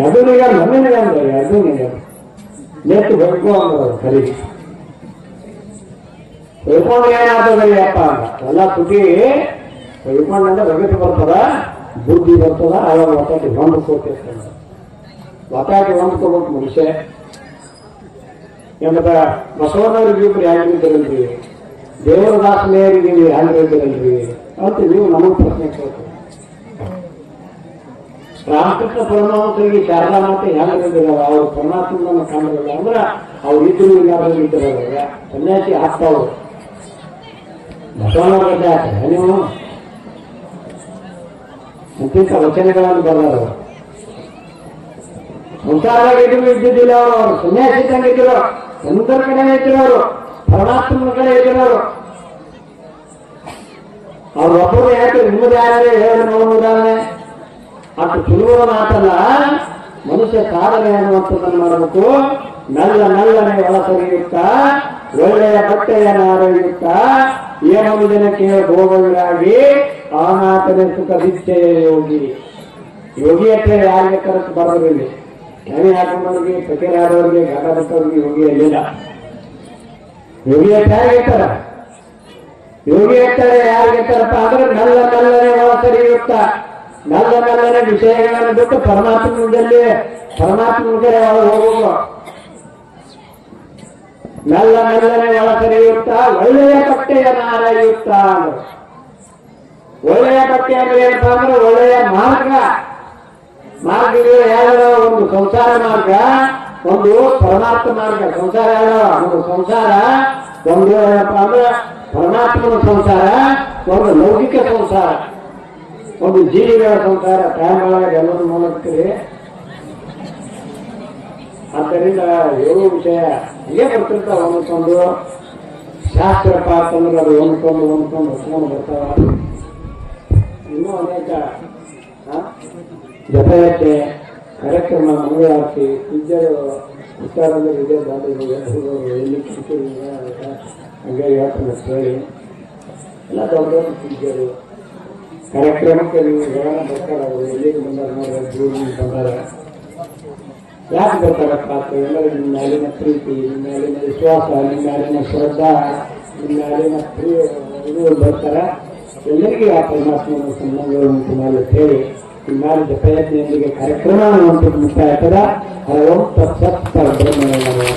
ಎರಡು ನಿಗಮ ನಮ್ಮ ಅಂದ್ರೆ ಬೇಕು ಅಂದ್ರೆ ಸರಿ. ತಿಳ್ಕೊಂಡು ಏನಾಗ್ತದಯ್ಯಪ್ಪ ಎಲ್ಲ ತುಟಿ ತಿಳ್ಕೊಂಡಂದ್ರೆ ರಗತ್ ಬರ್ತದ ಬುದ್ಧಿ ಬರ್ತದ ಅವಾಗ ಒತ್ತಾಟಿ ಹೊಂದ್ಕೋತಿರ್ತಾನೆ ಒತ್ತಾಟಿ ಹೊಂದ್ಕೋಬೇಕು ಮನುಷ್ಯ. ಎಂಬ ಬಸವಣ್ಣವ್ರಿಗೆ ಇಬ್ಬರು ದಾಸನೆಯರಿಗೆ ನೀವು ಅಂತ ನೀವು ನಮಗೆ ಪ್ರಶ್ನೆ ಕೇಳ್ತೀರಿ. ರಾಮಕೃಷ್ಣ ಪರಮಾತ್ಮರಿಗೆ ಶಾರದಾ ಮಾತೆ ಹೆಂಗಿದ್ದೀರ ಅವ್ರು ಪರಮಾತ್ಮನ ಕಂಡಿರಲ್ಲ ಅಂದ್ರೆ ಅವ್ರು ಇದ್ರು ಇಲ್ಲಾದ್ರೂ ಇದ್ದಿರಲ್ಲ ಸನ್ಯಾಸಿ ಹಾಕ್ತಾವ್ರು ಹಾಕ್ತಾರೆ ನೀವು ಇಂತಿಂತ ವಚನಗಳನ್ನು ಬರಲಾರ ಸಂಸಾರದಾಗ ಇದ್ದಿದ್ದಿಲ್ಲ ಅವರು. ಅವ್ರು ಸನ್ಯಾಸಿ ಇದ್ರು ಒಂದರ ಕಡೆ ಇದ್ದಿರೋರು. ಪರಮಾತ್ಮನ ಕಡೆ ಇದ್ದಿರೋರು. ಅವ್ರ ಒಬ್ಬರು ಯಾಕೆ ನಿಮ್ಮದೇ ಯಾರೇ ಹೇಳಿ ನೋಡುವುದಾದ್ರೆ ಅಷ್ಟು ಸುಲಭ ಮಾತಲ್ಲ. ಮನುಷ್ಯ ಸಾಧನೆ ಅನ್ನುವಂಥದ್ದನ್ನು ಮಾಡಬೇಕು. ನಲ್ಲ ನಲ್ಲನೆ ಒಳಸರಿಯುತ್ತ ಒಳ್ಳೆಯ ಬಟ್ಟೆಯನ್ನು ಆರೋಗ್ಯುತ್ತಾ ಏನೊಂದು ಜನಕ್ಕೆ ಭೋಗವಿರಾಗಿ ಆನಾಥನೆ ಸುಖ ದಿಚ್ಚೆಯ ಯೋಗಿ. ಯೋಗಿ ಹತ್ರ ಯಾರಿಗೆ ಕರೆಕ್ಟ್ ಬರೋದಿಲ್ಲ. ಮನೆ ಹಾಕೊಂಡವ್ರಿಗೆ ಫಕೀರಾದವ್ರಿಗೆ ಗಾಢದತ್ತವ್ರಿಗೆ ಯೋಗಿ ಅಲ್ಲಿಲ್ಲ. ಯೋಗಿ ಹತ್ರ ಯಾರಿಗಿರ್ತಾರ ಯೋಗಿ ಅಂದ್ರೆ ನಲ್ಲ ನಲ್ಲನೆ ಒಳಸರಿಯುತ್ತ ನಲ್ಲನೆ ವಿಷಯಗಳನ್ನು ಬಿಟ್ಟು ಪರಮಾತ್ಮನಲ್ಲಿ ಪರಮಾತ್ಮನಿಗೆ ಹೋಗುವ ನಲ್ಲ ನಲ್ಲನೆ ಒಳಸರಿಯುತ್ತ ಒಳ್ಳೆಯ ಬಟ್ಟೆಯ ನಾರೆಯುತ್ತ ಅಂದ್ರು. ಒಳ್ಳೆಯ ಬಟ್ಟೆ ಅಂದ್ರೆ ಏನಪ್ಪಾ ಅಂದ್ರೆ ಒಳ್ಳೆಯ ಮಾರ್ಗ ಮಾರ್ಗಗಳು ಯಾವ ಒಂದು ಸಂಸಾರ ಮಾರ್ಗ ಒಂದು ಪರಮಾತ್ಮ ಮಾರ್ಗ ಸಂಸಾರ ಯಾವ ಒಂದು ಸಂಸಾರ ಒಂದು ಏನಪ್ಪ ಅಂದ್ರೆ ಪರಮಾತ್ಮನ ಸಂಸಾರ ಒಂದು ಲೌಕಿಕ ಸಂಸಾರ ಒಂದು ಜೀವಿಗಳ ಸಂಸಾರ ಟೈಮ್ ಒಳಗೆ ಎಲ್ಲರೂ ನೋಡುತ್ತೀರಿ ಆದ್ದರಿಂದ ಏಳು ವಿಷಯ ಹೀಗೆ ಬರ್ತಿರ್ತಾವ ಒಂದಕ್ಕೊಂದು ಶಾಸ್ತ್ರ ಪಾತ್ರ ಅಂದ್ರೆ ಅದು ಒಂದ್ಕೊಂಡು ಒಂದ್ಕೊಂಡು ಹೊತ್ಕೊಂಡು ಬರ್ತಾವ. ಇನ್ನೂ ಅನೇಕ ಜಪಯತೆ ಕಾರ್ಯಕ್ರಮ ಮಂಗಳಾರತಿ ವಿದ್ಯೆಗಳು ವಿಚಾರದಲ್ಲಿ ವಿದ್ಯೆ ದಾಟಿಗಳು ಎಲ್ಲಿ ಕಿರಿಕಿರಿ ಹಂಗೆ ಹೇಳ್ತಾನೆ ಹೇಳಿ ಎಲ್ಲ ದೊಡ್ಡ ದೊಡ್ಡ ಪೂಜ್ಯರು ಕಾರ್ಯಕ್ರಮಕ್ಕೆ ಬಂದಾರ ಯಾಕೆ ಬರ್ತಾರಪ್ಪ ಎಲ್ಲರೂ ನಿಮ್ಮ ಪ್ರೀತಿ ನಿಮ್ಮ ಮೇಲಿನ ವಿಶ್ವಾಸ ನಿಮ್ಮ ಮೇಲಿನ ಶ್ರದ್ಧಾ ನಿಮ್ಮ ಮೇಲಿನ ಪ್ರಿಯ ಇದು ಬರ್ತಾರ ಎಲ್ಲರಿಗೂ ಆ ಪರಮಾತ್ಮನ ಹೇಳಿ ಕಾರ್ಯಕ್ರಮ ಹಲವು.